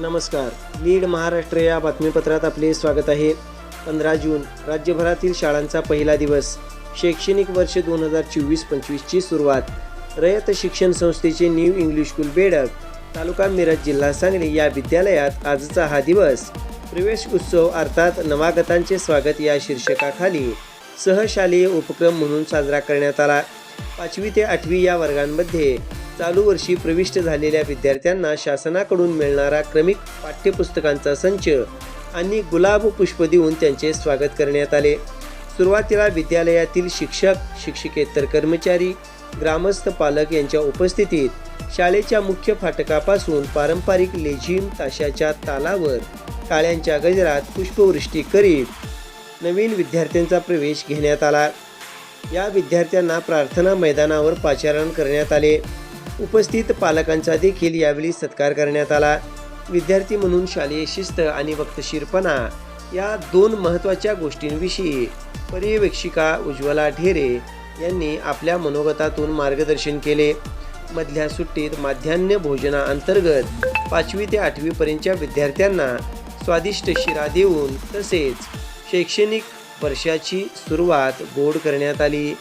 नमस्कार. लीड महाराष्ट्र या बातमीपत्रात आपले स्वागत आहे. पंधरा जून राज्यभरातील शाळांचा पहिला दिवस. शैक्षणिक वर्ष दोन हजार चोवीस पंचवीसची सुरुवात. रयत शिक्षण संस्थेचे new English school Bedag taluka Miraj जिल्हा सांगली या विद्यालयात आजचा हा दिवस. प्रवेश उत्सव अर्थात नवागतांचे स्वागत या शीर्षकाखाली. सहशालेय उपक्रम म्हणून साजरा करण्यात आला. पाचवी ते आठवी या वर्गांमध्ये. चालू वर्षी प्रविष्ट झालेल्या विद्यार्थ्यांना शासनाकडून मिळणारा क्रमिक पाठ्यपुस्तकांचा संच आणि गुलाब पुष्प देऊन त्यांचे स्वागत करण्यात आले. सुरुवातीला विद्यालयातील शिक्षक शिक्षकेतर कर्मचारी ग्रामस्थ पालक यांच्या उपस्थितीत शाळेच्या मुख्य फाटकापासून पारंपरिक लेझिम ताशाच्या तालावर टाळ्यांच्या गजरात पुष्पवृष्टी करीत नवीन विद्यार्थ्यांचा प्रवेश घेण्यात आला. या विद्यार्थ्यांना प्रार्थना मैदानावर पाचारण करण्यात आले. उपस्थित पालकांचा देखील यावेळी सत्कार करण्यात आला. विद्यार्थी म्हणून शालेय शिस्त आणि वक्तशीरपणा या दोन महत्त्वाच्या गोष्टींविषयी पर्यवेक्षिका उज्ज्वला ढेरे यांनी आपल्या मनोगतातून मार्गदर्शन केले. मधल्या सुट्टीत माध्यान्ह भोजनाअंतर्गत पाचवी ते आठवीपर्यंतच्या विद्यार्थ्यांना स्वादिष्ट शिरा देऊन तसेच शैक्षणिक वर्षाची सुरुवात गोड करण्यात आली.